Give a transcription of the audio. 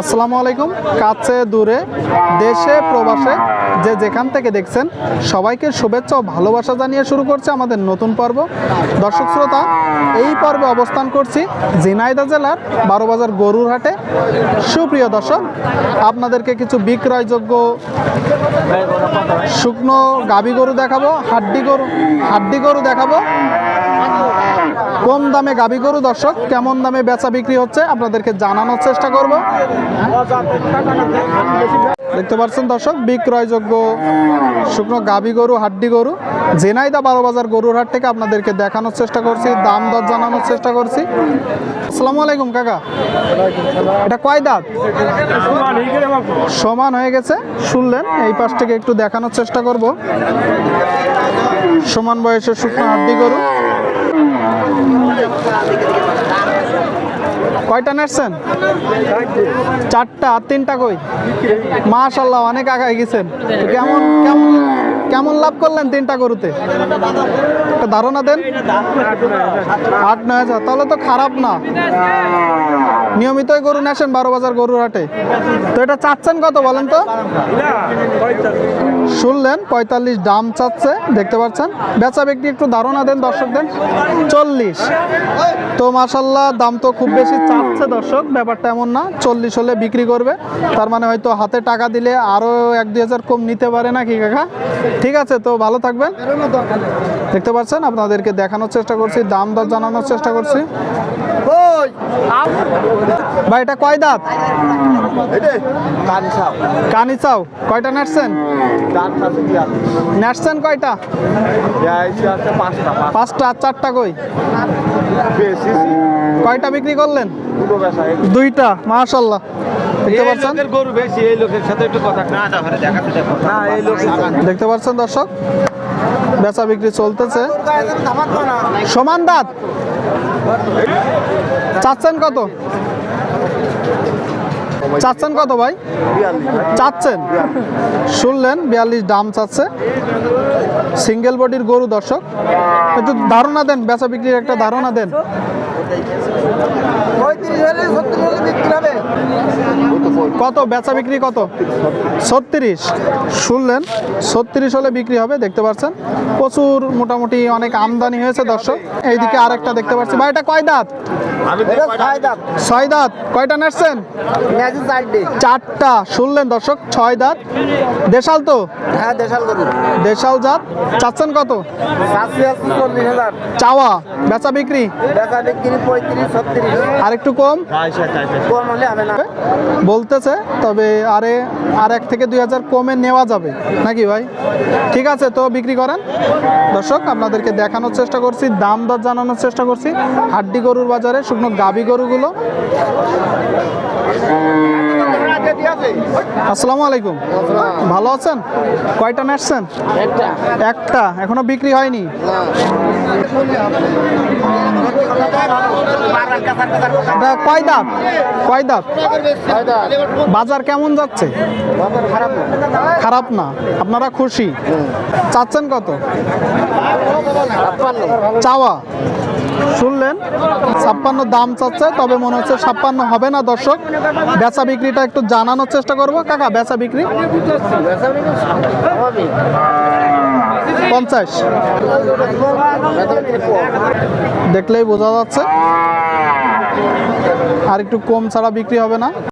আসসালামু আলাইকুম। কাছে, দূরে, দেশে, প্রবাসে, যে যেখান থেকে দেখছেন, সবাইকে শুভেচ্ছা ও ভালোবাসা জানিয়ে শুরু করছে আমাদের নতুন পর্ব। দর্শক শ্রোতা, এই পর্বে অবস্থান করছি ঝিনাইদা জেলার বারোবাজার গরুর হাটে সুপ্রিয় দর্শক, আপনাদেরকে কিছু বিক্রয়যোগ্য শুকনো গাবি গরু দেখাবো, হাড্ডি গরু হাড্ডি গরু দেখাবো। কম দামে গাবি গরু? দর্শক, কেমন দামে বেচা বিক্রি হচ্ছে? আপনাদেরকে জানানোর চেষ্টা করব। দেখতে পাচ্ছেন দর্শক, বিক্রয়যোগ্য শুকনো গাবি গরু, হাড্ডি গরু। জেনাইদা বারো বাজার গরুর হাট থেকে আপনাদেরকে দেখানোর চেষ্টা করছি, দাম দর জানানোর চেষ্টা করছি। আসসালামু আলাইকুম, কাকা। এটা কয় দাঁত? সমান হয়ে গেছে, শুনলেন? এই পাশ থেকে একটু দেখানোর চেষ্টা করব। সমান বয়সের শুকনো হাড্ডি গরু। কয়টা নেটছেন চারটা তিনটা কই? মাশাল্লাহ অনেক আগায় গেছেন। কেমন কেমন কেমন লাভ করলেন তিনটা গরুতে? একটা ধারণা দেন। আট, নয় হাজার। তাহলে তো খারাপ না। নিয়মিতই গরু নেছেন বারো বাজার গরুর হাটে। তো এটা চাচ্ছেন কত বলেন তো? শুনলেন, পঁয়তাল্লিশ দাম চাচ্ছে, দেখতে পাচ্ছেন। বেচা ব্যক্তি একটু ধারণা দেন দর্শকদের চল্লিশ। তো মাসাল্লাহ দাম তো খুব বেশি চাচ্ছে দর্শক, ব্যাপারটা এমন না। চল্লিশ হলে বিক্রি করবে। তার মানে হয়তো হাতে টাকা দিলে আরও এক, দুই হাজার কম নিতে পারে না কি কাকা? ঠিক আছে তো ভালো থাকবেন। দেখতে পাচ্ছেন আপনাদেরকে দেখানোর চেষ্টা করছি দাম দর জানানোর চেষ্টা করছি। ভাই এটা কয় দাঁত? কানি চাও কয়টা নেটছেন নেটছেন কয়টা? পাঁচটা আর চারটা কই? কয়টা বিক্রি করলেন? দুইটা মাশাল্লাহ দেখতে পাচ্ছেন? গরু বেশি এই লোকের সাথে একটু কথা না না এই লোকের দেখতে পাচ্ছেন দর্শক? বেচা বিক্রি চলতেছে। সমান দাঁত? চাচ্ছেন কত? চাচ্ছেন কত ভাই? চাচ্ছেন? শুনলেন, বিয়াল্লিশ দাম চাচ্ছে। সিঙ্গেল বডির গরু দর্শক। একটু ধারণা দেন, বেচা বিক্রির একটা ধারণা দেন। কত? বেচা বিক্রি কত? ছত্রিশ। শুনলেন, ছত্রিশ হলে বিক্রি হবে, দেখতে পাচ্ছেন। প্রচুর মোটামুটি অনেক আমদানি হয়েছে দর্শক। এইদিকে আরেকটা দেখতে পাচ্ছি। ভাই, এটা কয় দাঁত? ছয় দাঁত। কয়টা নাচছেন? চারটা। শুনলেন দর্শক ছয় দাঁত। দেশাল তো? হ্যাঁ দেশাল দেশাল জাত। চাচ্ছেন কত? চাওয়া। বেচা বিক্রি? আর একটু কম? বলতেছে তবে আরে আর এক থেকে দুই হাজার কমে নেওয়া যাবে। নাকি ভাই? ঠিক আছে তো বিক্রি করেন। দর্শক আপনাদেরকে দেখানোর চেষ্টা করছি দাম দর জানানোর চেষ্টা করছি। হাড্ডি গরুর বাজারে শুকনো গাবি গরুগুলো। আসসালামু আলাইকুম। ভালো আছেন? কয়টা নেটছেন একটা। এখনও বিক্রি হয়নি? কয় দাঁত? কয় দাঁত? বাজার কেমন যাচ্ছে? খারাপ না। আপনারা খুশি? চাচ্ছেন কত? চাওয়া? শুনলেন? ছাপ্পান্ন দাম চাচ্ছে, তবে মনে হচ্ছে ছাপ্পান্ন হবে না দর্শক। বেচা বিক্রিটা একটু জানানোর চেষ্টা করব। কাকা, বেচা বিক্রি? পঞ্চাশ। দেখলেই বোঝা যাচ্ছে। আর একটু কম ছাড়া বিক্রি হবে না।